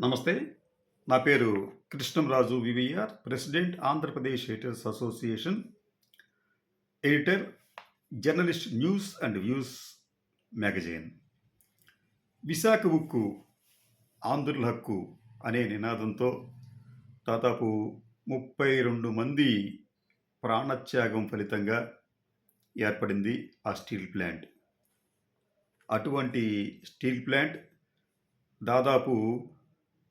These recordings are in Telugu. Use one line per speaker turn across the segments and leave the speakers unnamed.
నమస్తే. నా పేరు Krishnamraju VVR president Andhra Pradesh editors association editor journalist news and views magazine. Visakha ఉక్కు ఆంధ్రుల హక్కు అనే నినాదంతో దాదాపు ముప్పై రెండు మంది ప్రాణత్యాగం ఫలితంగా ఏర్పడింది ఆ స్టీల్ ప్లాంట్. అటువంటి స్టీల్ ప్లాంట్ దాదాపు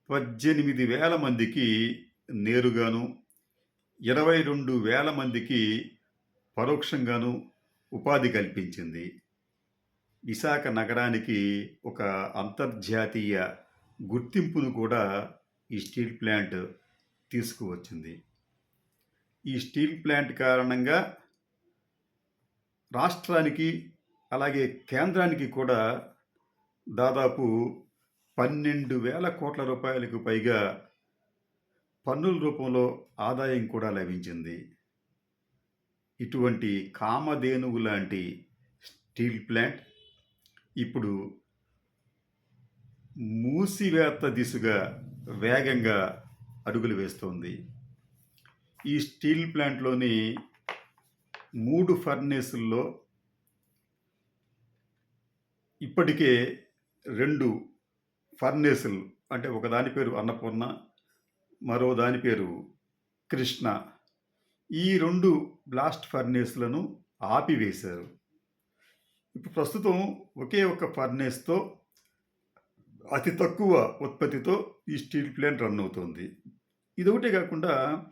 పద్దెనిమిది వేల మందికి నేరుగాను ఇరవై రెండు వేల మందికి పరోక్షంగాను ఉపాధి కల్పించింది. విశాఖ నగరానికి ఒక అంతర్జాతీయ గుర్తింపును కూడా ఈ స్టీల్ ప్లాంట్ తీసుకువచ్చింది. ఈ స్టీల్ ప్లాంట్ కారణంగా రాష్ట్రానికి అలాగే కేంద్రానికి కూడా దాదాపు పన్నెండు వేల కోట్ల రూపాయలకు పైగా పన్నుల రూపంలో ఆదాయం కూడా లభించింది. ఇటువంటి కామధేనువు లాంటి స్టీల్ ప్లాంట్ ఇప్పుడు మూసివేత దిశగా వేగంగా అడుగులు వేస్తోంది. ఈ స్టీల్ ప్లాంట్లోని మూడు ఫర్నేసుల్లో ఇప్పటికే రెండు ఫర్నేసులు అంటే ఒక దాని పేరు అన్నపూర్ణ మరో దాని పేరు కృష్ణ. ఈ రెండు బ్లాస్ట్ ఫర్నేస్లను ఆపివేశారు. ఇప్పుడు ప్రస్తుతం ఒకే ఒక ఫర్నేస్తో అతి తక్కువ ఉత్పత్తితో ఈ స్టీల్ ప్లాంట్ రన్ అవుతుంది. ఇది కాకుండా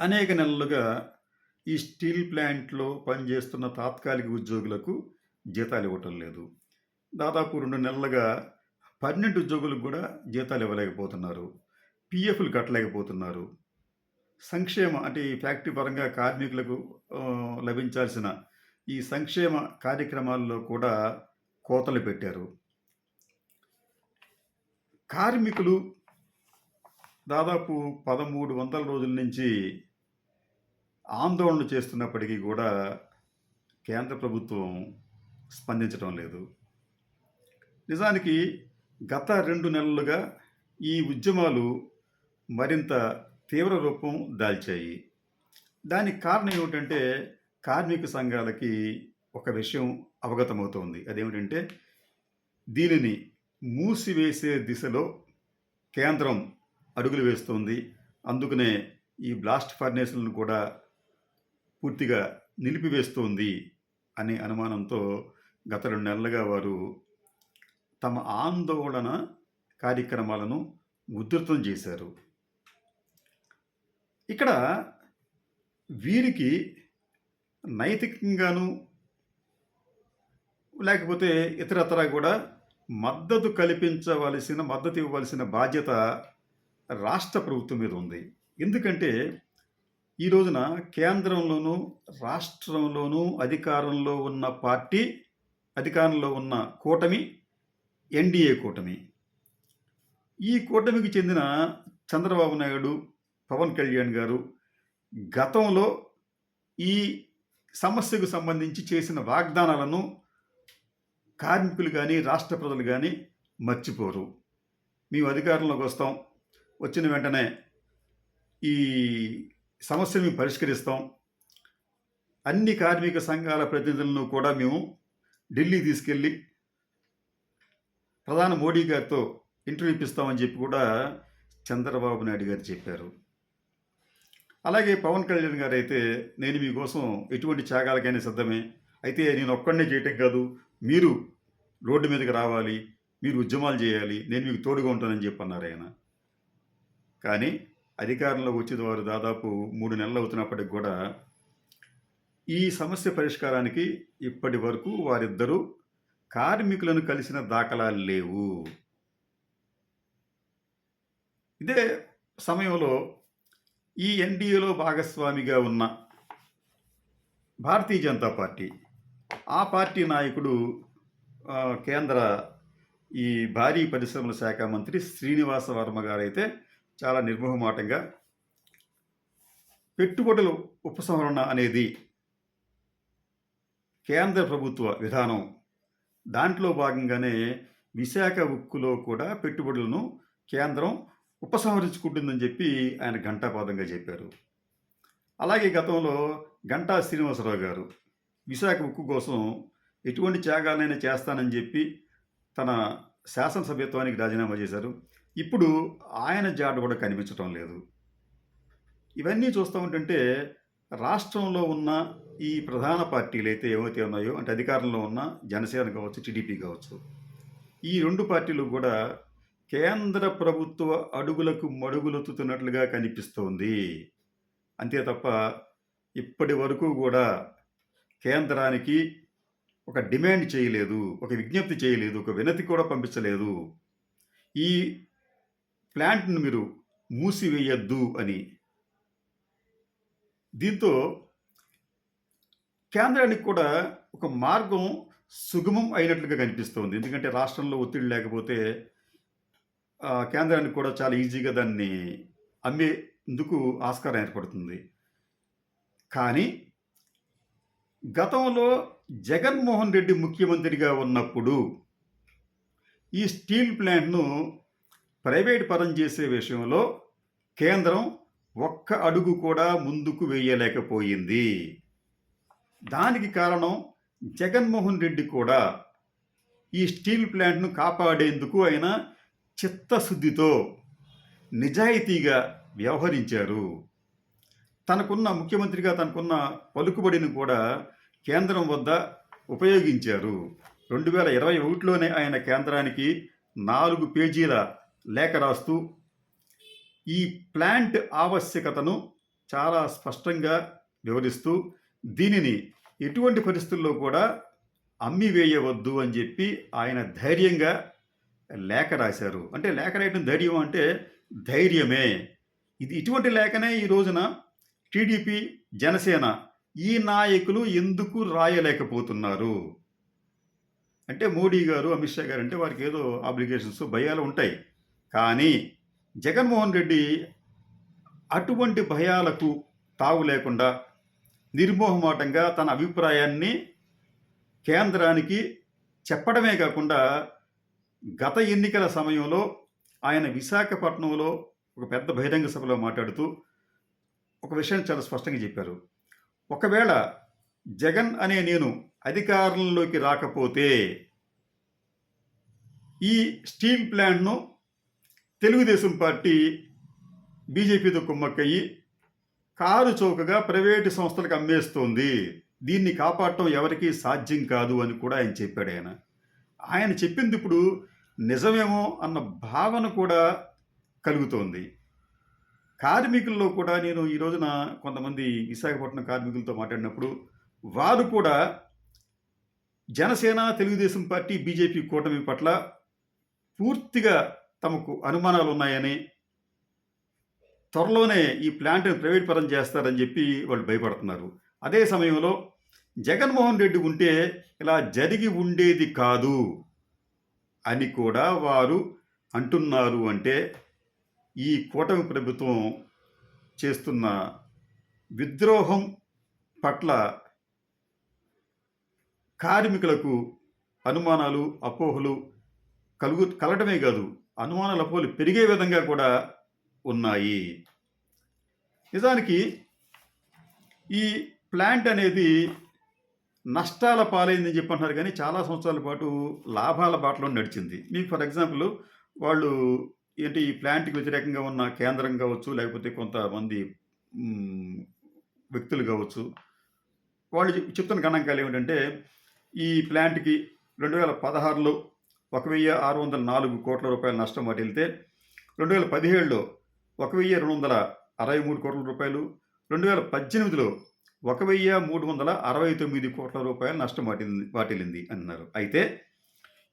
అనేక నెలలుగా ఈ స్టీల్ ప్లాంట్లో పనిచేస్తున్న తాత్కాలిక ఉద్యోగులకు జీతాలు ఇవ్వటం లేదు. దాదాపు రెండు నెలలుగా పన్నెండు ఉద్యోగులకు కూడా జీతాలు ఇవ్వలేకపోతున్నారు. పిఎఫ్లు కట్టలేకపోతున్నారు. సంక్షేమ అంటే ఈ ఫ్యాక్టరీ పరంగా కార్మికులకు లభించాల్సిన ఈ సంక్షేమ కార్యక్రమాల్లో కూడా కోతలు పెట్టారు. కార్మికులు దాదాపు పదమూడు వందల రోజుల నుంచి ఆందోళన చేస్తున్నప్పటికీ కూడా కేంద్ర ప్రభుత్వం స్పందించడం లేదు. నిజానికి గత రెండు నెలలుగా ఈ ఉద్యమాలు మరింత తీవ్ర రూపం దాల్చాయి. దానికి కారణం ఏమిటంటే కార్మిక సంఘాలకి ఒక విషయం అవగతమవుతోంది. అదేమిటంటే దీనిని మూసివేసే దిశలో కేంద్రం అడుగులు వేస్తోంది. అందుకనే ఈ బ్లాస్ట్ ఫర్నేసులను కూడా పూర్తిగా నిలిపివేస్తోంది అనే అనుమానంతో గత రెండు నెలలుగా వారు తమ ఆందోళన కార్యక్రమాలను ఉధృతం చేశారు. ఇక్కడ వీరికి నైతికంగాను లేకపోతే ఇతరతరా కూడా మద్దతు కల్పించవలసిన మద్దతు ఇవ్వవలసిన బాధ్యత రాష్ట్ర ప్రభుత్వం మీద ఉంది. ఎందుకంటే ఈ రోజున కేంద్రంలోనూ రాష్ట్రంలోనూ అధికారంలో ఉన్న పార్టీ అధికారంలో ఉన్న కూటమి ఎన్డీఏ కూటమి. ఈ కూటమికి చెందిన చంద్రబాబు నాయుడు పవన్ కళ్యాణ్ గారు గతంలో ఈ సమస్యకు సంబంధించి చేసిన వాగ్దానాలను కార్మికులు కానీ రాష్ట్ర ప్రజలు కానీ మర్చిపోరు. మేము అధికారంలోకి వస్తాం. వచ్చిన వెంటనే ఈ సమస్యను మేము పరిష్కరిస్తాం. అన్ని కార్మిక సంఘాల ప్రతినిధులను కూడా మేము ఢిల్లీ తీసుకెళ్ళి ప్రధాని మోడీ గారితో ఇంటర్వ్యూ ఇప్పిస్తామని చెప్పి కూడా చంద్రబాబు నాయుడు గారు చెప్పారు. అలాగే పవన్ కళ్యాణ్ గారు అయితే నేను మీకోసం ఎటువంటి త్యాగాలకైనా సిద్ధమే. అయితే నేను ఒక్కడనే చేయటం కాదు మీరు రోడ్డు మీదకి రావాలి మీరు ఉద్యమాలు చేయాలి నేను మీకు తోడుగా ఉంటానని చెప్పి అన్నారు ఆయన. కానీ అధికారంలో వచ్చేది వారు దాదాపు మూడు నెలలు అవుతున్నప్పటికి కూడా ఈ సమస్య పరిష్కారానికి ఇప్పటి వరకు వారిద్దరూ కార్మికులను కలిసిన దాఖలాలు లేవు. ఇదే సమయంలో ఈ ఎన్డీఏలో భాగస్వామిగా ఉన్న భారతీయ జనతా పార్టీ ఆ పార్టీ నాయకుడు కేంద్ర ఈ భారీ పరిశ్రమల శాఖ మంత్రి శ్రీనివాస వర్మ గారైతే చాలా నిర్మోహమాటంగా పెట్టుబడుల ఉపసంహరణ అనేది కేంద్ర ప్రభుత్వ విధానం దాంట్లో భాగంగానే విశాఖ ఉక్కులో కూడా పెట్టుబడులను కేంద్రం ఉపసంహరించుకుంటుందని చెప్పి ఆయన ఘంటాపాదంగా చెప్పారు. అలాగే గతంలో గంటా శ్రీనివాసరావు గారు విశాఖ ఉక్కు కోసం ఎటువంటి త్యాగాలైనా చేస్తానని చెప్పి తన శాసనసభ్యత్వానికి రాజీనామా చేశారు. ఇప్పుడు ఆయన జాడ కూడా కనిపించడం లేదు. ఇవన్నీ చూస్తూ ఉంటుంటే రాష్ట్రంలో ఉన్న ఈ ప్రధాన పార్టీలు అయితే ఏవైతే ఉన్నాయో అంటే అధికారంలో ఉన్న జనసేన కావచ్చు టీడీపీ కావచ్చు ఈ రెండు పార్టీలు కూడా కేంద్ర ప్రభుత్వ అడుగులకు మడుగులొత్తుతున్నట్లుగా కనిపిస్తోంది. అంతే తప్ప ఇప్పటి వరకు కూడా కేంద్రానికి ఒక డిమాండ్ చేయలేదు ఒక విజ్ఞప్తి చేయలేదు ఒక వినతి కూడా పంపించలేదు. ఈ ప్లాంట్ను మీరు మూసివేయద్దు అని. దీంతో కేంద్రానికి కూడా ఒక మార్గం సుగమం అయినట్లుగా కనిపిస్తోంది. ఎందుకంటే రాష్ట్రంలో ఒత్తిడి లేకపోతే కేంద్రానికి కూడా చాలా ఈజీగా దాన్ని అమ్మేందుకు ఆస్కారం ఏర్పడుతుంది. కానీ గతంలో జగన్మోహన్ రెడ్డి ముఖ్యమంత్రిగా ఉన్నప్పుడు ఈ స్టీల్ ప్లాంట్ను ప్రైవేట్ పరం చేసే విషయంలో కేంద్రం ఒక్క అడుగు కూడా ముందుకు వేయలేకపోయింది. దానికి కారణం జగన్మోహన్ రెడ్డి కూడా ఈ స్టీల్ ప్లాంట్ను కాపాడేందుకు ఆయన చిత్తశుద్ధితో నిజాయితీగా వ్యవహరించారు. తనకున్న ముఖ్యమంత్రిగా తనకున్న పలుకుబడిని కూడా కేంద్రం వద్ద ఉపయోగించారు. రెండు వేల ఇరవై ఒకటిలోనే ఆయన కేంద్రానికి నాలుగు పేజీల లేఖ రాస్తూ ఈ ప్లాంట్ ఆవశ్యకతను చాలా స్పష్టంగా వివరిస్తూ దీనిని ఎటువంటి పరిస్థితుల్లో కూడా అమ్మివేయవద్దు అని చెప్పి ఆయన ధైర్యంగా లేఖ రాశారు. అంటే లేఖ రాయడం ధైర్యం అంటే ధైర్యమే. ఇది ఇటువంటి లేఖనే ఈ రోజున టీడీపీ జనసేన ఈ నాయకులు ఎందుకు రాయలేకపోతున్నారు? అంటే మోడీ గారు అమిత్ షా గారు అంటే వారికి ఏదో ఆబ్లిగేషన్స్ భయాలు ఉంటాయి. కానీ జగన్మోహన్ రెడ్డి అటువంటి భయాలకు తావు లేకుండా నిర్మోహమాటంగా తన అభిప్రాయాన్ని కేంద్రానికి చెప్పడమే కాకుండా గత ఎన్నికల సమయంలో ఆయన విశాఖపట్నంలో ఒక పెద్ద బహిరంగ సభలో మాట్లాడుతూ ఒక విషయం చాలా స్పష్టంగా చెప్పారు. ఒకవేళ జగన్ అనే నేను అధికారంలోకి రాకపోతే ఈ స్టీల్ ప్లాంట్ను తెలుగుదేశం పార్టీ బీజేపీతో కుమ్మక్కయ్యి కారు చౌకగా ప్రైవేటు సంస్థలకు అమ్మేస్తోంది. దీన్ని కాపాడటం ఎవరికీ సాధ్యం కాదు అని కూడా ఆయన చెప్పాడు ఆయన. ఆయన చెప్పింది ఇప్పుడు నిజమేమో అన్న భావన కూడా కలుగుతోంది. కార్మికుల్లో కూడా నేను ఈ రోజున కొంతమంది విశాఖపట్నం కార్మికులతో మాట్లాడినప్పుడు వారు కూడా జనసేన తెలుగుదేశం పార్టీ బీజేపీ కూటమి పట్ల పూర్తిగా తమకు అనుమానాలు ఉన్నాయని త్వరలోనే ఈ ప్లాంట్ని ప్రైవేట్ పరం చేస్తారని చెప్పి వాళ్ళు భయపడుతున్నారు. అదే సమయంలో జగన్మోహన్ రెడ్డి ఉంటే ఇలా జరిగి ఉండేది కాదు అని కూడా వారు అంటున్నారు అంటే ఈ కూటమి ప్రభుత్వం చేస్తున్న విద్రోహం పట్ల కార్మికులకు అనుమానాలు అపోహలు కలుగు కలగడమే కాదు అనుమానాల అపోహలు పెరిగే విధంగా కూడా ఉన్నాయి. నిజానికి ఈ ప్లాంట్ అనేది నష్టాల పాలైందని చెప్పి అంటున్నారు కానీ చాలా సంవత్సరాల పాటు లాభాల బాటలో నడిచింది. మీకు ఫర్ ఎగ్జాంపుల్ వాళ్ళు ఏంటి ఈ ప్లాంట్కి వ్యతిరేకంగా ఉన్న కేంద్రం కావచ్చు లేకపోతే కొంతమంది వ్యక్తులు కావచ్చు. వాళ్ళు చెప్తున్న గణాంకాలు ఏమిటంటే ఈ ప్లాంట్కి రెండు వేల పదహారులో ఒక వెయ్యి ఆరు వందల నాలుగు కోట్ల రూపాయల నష్టం వాటిల్తే రెండు వేల పదిహేడులో ఒక వెయ్యి రెండు వందల అరవై మూడు కోట్ల రూపాయలు. రెండు వేల పద్దెనిమిదిలో ఒక వెయ్యి మూడు వందల అరవై తొమ్మిది కోట్ల రూపాయలు నష్టం వాటిల్లి వాటిల్లింది అన్నారు. అయితే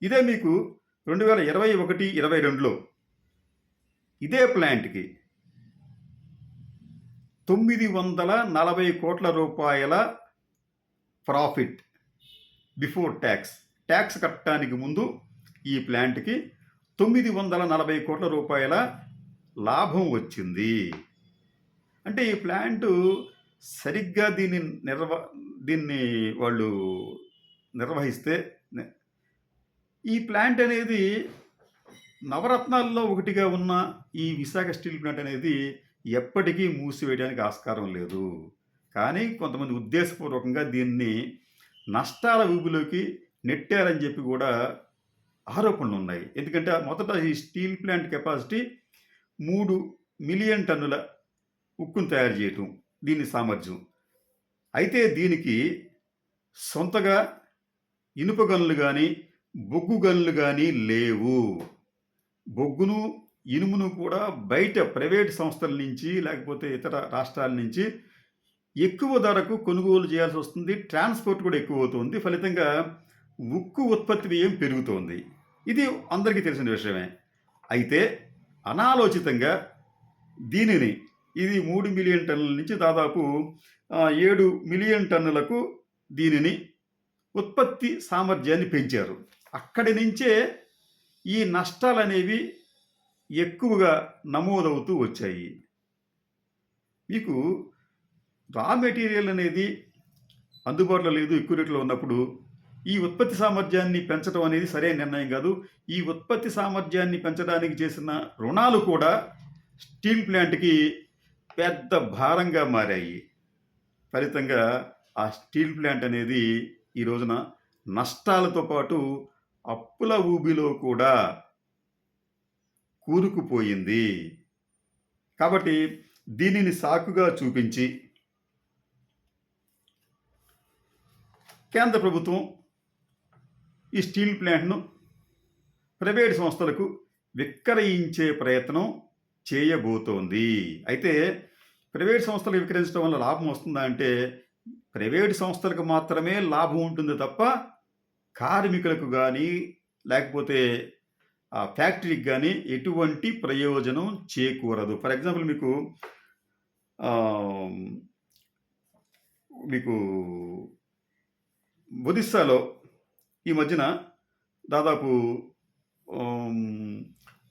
ఇదే మీకు రెండు వేల ఇరవై ఒకటి ఇరవై రెండులో ఇదే ప్లాంట్కి తొమ్మిది వందల నలభై కోట్ల రూపాయల ప్రాఫిట్ బిఫోర్ ట్యాక్స్. ట్యాక్స్ కట్టడానికి ముందు ఈ ప్లాంట్కి తొమ్మిది వందల నలభై కోట్ల రూపాయల లాభం వచ్చింది. అంటే ఈ ప్లాంటు సరిగ్గా దీన్ని నిర్వ దీన్ని వాళ్ళు నిర్వహిస్తే ఈ ప్లాంట్ అనేది నవరత్నాల్లో ఒకటిగా ఉన్న ఈ విశాఖ స్టీల్ ప్లాంట్ అనేది ఎప్పటికీ మూసివేయడానికి ఆస్కారం లేదు. కానీ కొంతమంది ఉద్దేశపూర్వకంగా దీన్ని నష్టాల ఊబిలోకి నెట్టారని చెప్పి కూడా ఆరోపణలు ఉన్నాయి. ఎందుకంటే మొదట ఈ స్టీల్ ప్లాంట్ కెపాసిటీ మూడు మిలియన్ టన్నుల ఉక్కును తయారు చేయటం దీని సామర్థ్యం. అయితే దీనికి సొంతగా ఇనుప గనులు కానీ బొగ్గు గనులు కానీ లేవు. బొగ్గును ఇనుమును కూడా బయట ప్రైవేట్ సంస్థల నుంచి లేకపోతే ఇతర రాష్ట్రాల నుంచి ఎక్కువ ధరకు కొనుగోలు చేయాల్సి వస్తుంది. ట్రాన్స్పోర్ట్ కూడా ఎక్కువ అవుతుంది. ఫలితంగా ఉక్కు ఉత్పత్తి వ్యయం పెరుగుతోంది. ఇది అందరికీ తెలిసిన విషయమే. అయితే అనాలోచితంగా దీనిని ఇది మూడు మిలియన్ టన్నుల నుంచి దాదాపు ఏడు మిలియన్ టన్నులకు దీనిని ఉత్పత్తి సామర్థ్యాన్ని పెంచారు. అక్కడి నుంచే ఈ నష్టాలు అనేవి ఎక్కువగా నమోదవుతూ వచ్చాయి. మీకు రా మెటీరియల్ అనేది అందుబాటులో లేదు ఎక్కువ రేట్లో ఉన్నప్పుడు ఈ ఉత్పత్తి సామర్థ్యాన్ని పెంచడం అనేది సరైన నిర్ణయం కాదు. ఈ ఉత్పత్తి సామర్థ్యాన్ని పెంచడానికి చేసిన రుణాలు కూడా స్టీల్ ప్లాంట్కి పెద్ద భారంగా మారాయి. ఫలితంగా ఆ స్టీల్ ప్లాంట్ అనేది ఈ రోజున నష్టాలతో పాటు అప్పుల ఊబిలో కూడా కూరుకుపోయింది. కాబట్టి దీనిని సాకుగా చూపించి కేంద్ర ప్రభుత్వం ఈ స్టీల్ ప్లాంట్ను ప్రైవేట్ సంస్థలకు విక్రయించే ప్రయత్నం చేయబోతోంది. అయితే ప్రైవేట్ సంస్థలకు విక్రయించడం వల్ల లాభం వస్తుందా అంటే ప్రైవేట్ సంస్థలకు మాత్రమే లాభం ఉంటుంది తప్ప కార్మికులకు కానీ లేకపోతే ఆ ఫ్యాక్టరీకి కానీ ఎటువంటి ప్రయోజనం చేకూరదు. ఫర్ ఎగ్జాంపుల్ మీకు మీకు ఒరిస్సాలో ఈ మధ్యన దాదాపు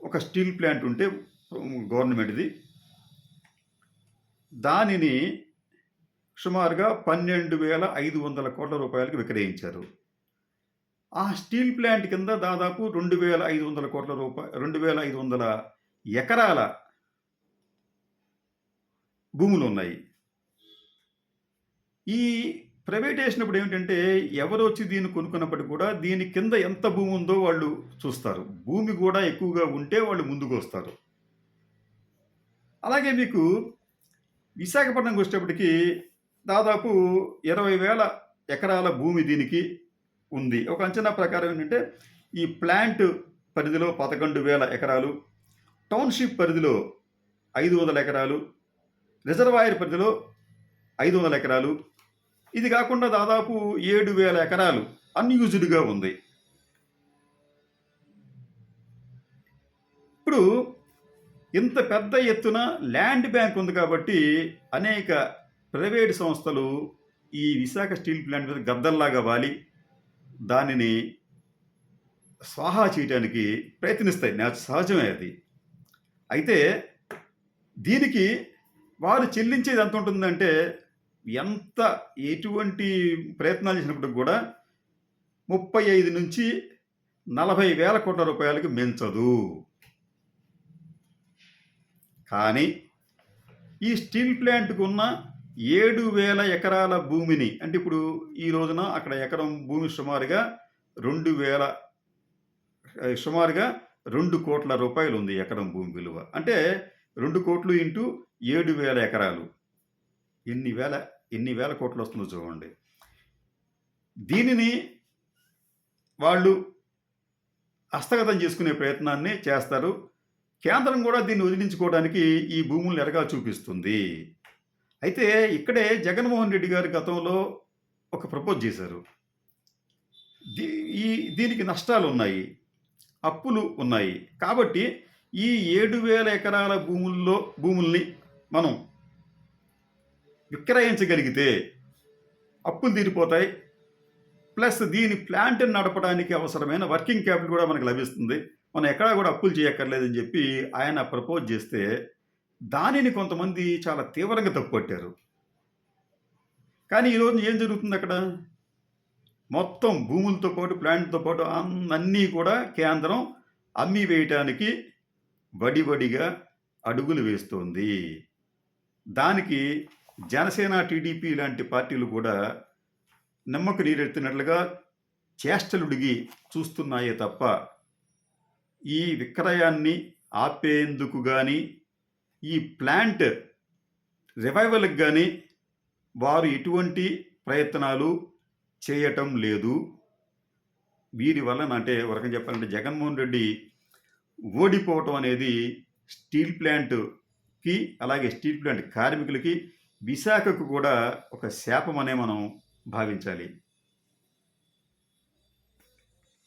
ఒక స్టీల్ ప్లాంట్ ఉంటే గవర్నమెంట్ది. దానిని సుమారుగా పన్నెండు వేల ఐదు వందల కోట్ల రూపాయలకు విక్రయించారు. ఆ స్టీల్ ప్లాంట్ కింద దాదాపు రెండు వేల ఐదు వందల కోట్ల రూపాయ రెండు వేల ఐదు వందల ఎకరాల భూములు ఉన్నాయి. ఈ ప్రైవేట్ వేసినప్పుడు ఏమిటంటే ఎవరు వచ్చి దీన్ని కొనుక్కున్నప్పటికీ కూడా దీని కింద ఎంత భూమి ఉందో వాళ్ళు చూస్తారు. భూమి కూడా ఎక్కువగా ఉంటే వాళ్ళు ముందుకు వస్తారు. అలాగే మీకు విశాఖపట్నంకి వచ్చేటప్పటికి దాదాపు ఇరవై వేల ఎకరాల భూమి దీనికి ఉంది. ఒక అంచనా ప్రకారం ఏంటంటే ఈ ప్లాంట్ పరిధిలో పదకొండు వేల ఎకరాలు టౌన్షిప్ పరిధిలో ఐదు వందల ఎకరాలు రిజర్వాయర్ పరిధిలో ఐదు వందల ఎకరాలు ఇది కాకుండా దాదాపు ఏడు వేల ఎకరాలు అన్యూజ్డ్గా ఉంది. ఇప్పుడు ఇంత పెద్ద ఎత్తున ల్యాండ్ బ్యాంక్ ఉంది కాబట్టి అనేక ప్రైవేట్ సంస్థలు ఈ విశాఖ స్టీల్ ప్లాంట్ మీద గద్దల్లాగా వాలి. దానిని స్వాహా చేయడానికి ప్రయత్నిస్తాయి. నాకు సహజమే అది. అయితే దీనికి వారు చెల్లించేది ఎంత ఉంటుందంటే ఎంత ఎటువంటి ప్రయత్నాలు చేసినప్పుడు కూడా ముప్పై ఐదు నుంచి నలభై వేల కోట్ల రూపాయలకు మించదు. కానీ ఈ స్టీల్ ప్లాంట్కు ఉన్న ఏడు వేల ఎకరాల భూమిని అంటే ఇప్పుడు ఈ రోజున అక్కడ ఎకరం భూమి సుమారుగా రెండు వేల సుమారుగా రెండు కోట్ల రూపాయలు ఉంది ఎకరం భూమి విలువ. అంటే రెండు కోట్లు ఇంటూ ఏడు వేల ఎకరాలు. ఎన్ని వేల? ఎన్ని వేల కోట్లు వస్తుందో చూడండి. దీనిని వాళ్ళు హస్తగతం చేసుకునే ప్రయత్నాన్ని చేస్తారు. కేంద్రం కూడా దీన్ని వదిలించుకోవడానికి ఈ భూములను ఎరగా చూపిస్తుంది. అయితే ఇక్కడే జగన్మోహన్ రెడ్డి గారు గతంలో ఒక ప్రపోజ్ చేశారు. దీ ఈ దీనికి నష్టాలు ఉన్నాయి అప్పులు ఉన్నాయి. కాబట్టి ఈ ఏడు వేల ఎకరాల భూముల్లో భూముల్ని మనం విక్రయించగలిగితే అప్పులు తీరిపోతాయి. ప్లస్ దీని ప్లాంట్ నడపడానికి అవసరమైన వర్కింగ్ క్యాపిటల్ కూడా మనకు లభిస్తుంది. మనం ఎక్కడా కూడా అప్పులు చేయక్కర్లేదని చెప్పి ఆయన ప్రపోజ్ చేస్తే దానిని కొంతమంది చాలా తీవ్రంగా తప్పుపట్టారు. కానీ ఈరోజు ఏం జరుగుతుంది అక్కడ? మొత్తం భూములతో పాటు ప్లాంట్తో పాటు అన్నీ కూడా కేంద్రం అమ్మి వేయటానికి వడివడిగా అడుగులు వేస్తోంది. దానికి జనసేన టీడీపీ లాంటి పార్టీలు కూడా నమ్మక నీరెత్తినట్లుగా చేష్టలుడిగి చూస్తున్నాయే తప్ప ఈ విక్రయాన్ని ఆపేందుకు కానీ ఈ ప్లాంట్ రివైవల్కి కానీ వారు ఎటువంటి ప్రయత్నాలు చేయటం లేదు. వీరి వలన అంటే ఒక చెప్పాలంటే జగన్మోహన్ రెడ్డి ఓడిపోవటం అనేది స్టీల్ ప్లాంట్కి అలాగే స్టీల్ ప్లాంట్ కార్మికులకి విశాఖకు కూడా ఒక శాపం అనే మనం భావించాలి.